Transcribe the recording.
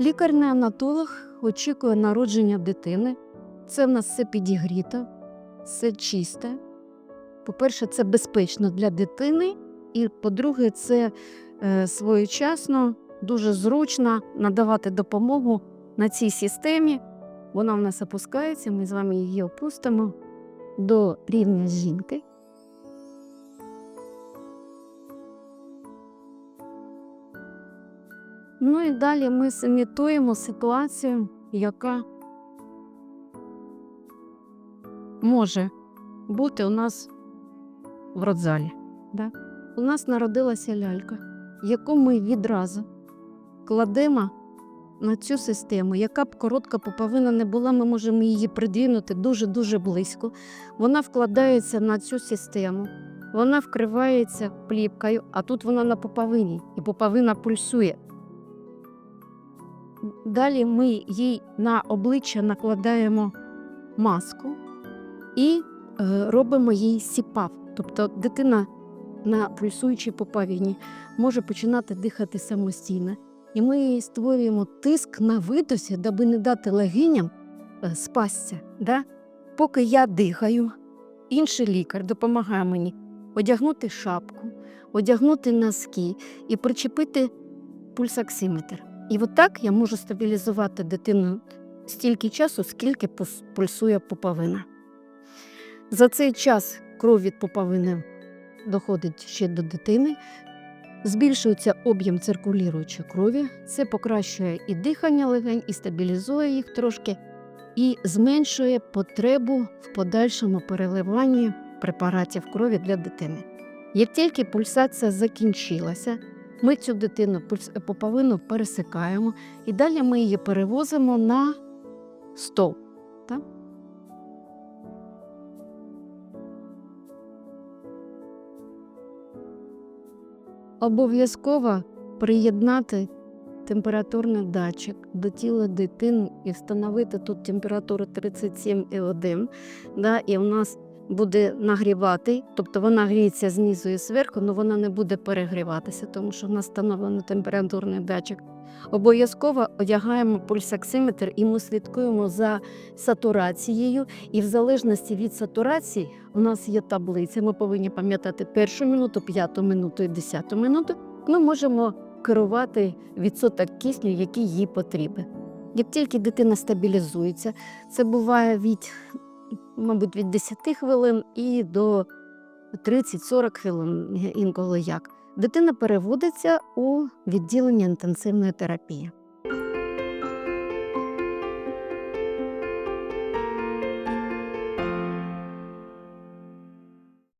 Лікар-неонатолог очікує народження дитини. Це в нас все підігріто, все чисте. По-перше, це безпечно для дитини, і по-друге, це е, своєчасно, дуже зручно надавати допомогу на цій системі. Вона в нас опускається, ми з вами її опустимо до рівня жінки. Ну і далі ми симітуємо ситуацію, яка може бути у нас в родзалі. Да? У нас народилася лялька, яку ми відразу кладемо на цю систему. Яка б коротка пуповина не була, ми можемо її придвинути дуже-дуже близько. Вона вкладається на цю систему, вона вкривається плівкою, а тут вона на пуповині, і пуповина пульсує. Далі ми їй на обличчя накладаємо маску і е, робимо їй сіпав. Тобто дитина на пульсуючій пуповині може починати дихати самостійно. І ми їй створюємо тиск на видосі, даби не дати легеням е, спасться. Да? Поки я дихаю, інший лікар допомагає мені одягнути шапку, одягнути носки і причепити пульсоксиметр. І отак я можу стабілізувати дитину стільки часу, скільки пульсує пуповина. За цей час кров від пуповини доходить ще до дитини, збільшується об'єм циркулюючої крові, це покращує і дихання легень, і стабілізує їх трошки, і зменшує потребу в подальшому переливанні препаратів крові для дитини. Як тільки пульсація закінчилася, ми цю дитину пуповину пересикаємо і далі ми її перевозимо на. Так? Обов'язково приєднати температурний датчик до тіла дитини і встановити тут температуру 37,1. Да, і у нас буде нагрівати, тобто вона гріється знизу і зверху, але вона не буде перегріватися, тому що в нас встановлений температурний датчик. Обов'язково одягаємо пульсоксиметр і ми слідкуємо за сатурацією. І в залежності від сатурації у нас є таблиця. Ми повинні пам'ятати першу минуту, п'яту минуту і десяту минуту. Ми можемо керувати відсоток кисню, який їй потрібен. Як тільки дитина стабілізується, це буває від, мабуть, від 10 хвилин і до 30-40 хвилин, інколи як. Дитина переводиться у відділення інтенсивної терапії.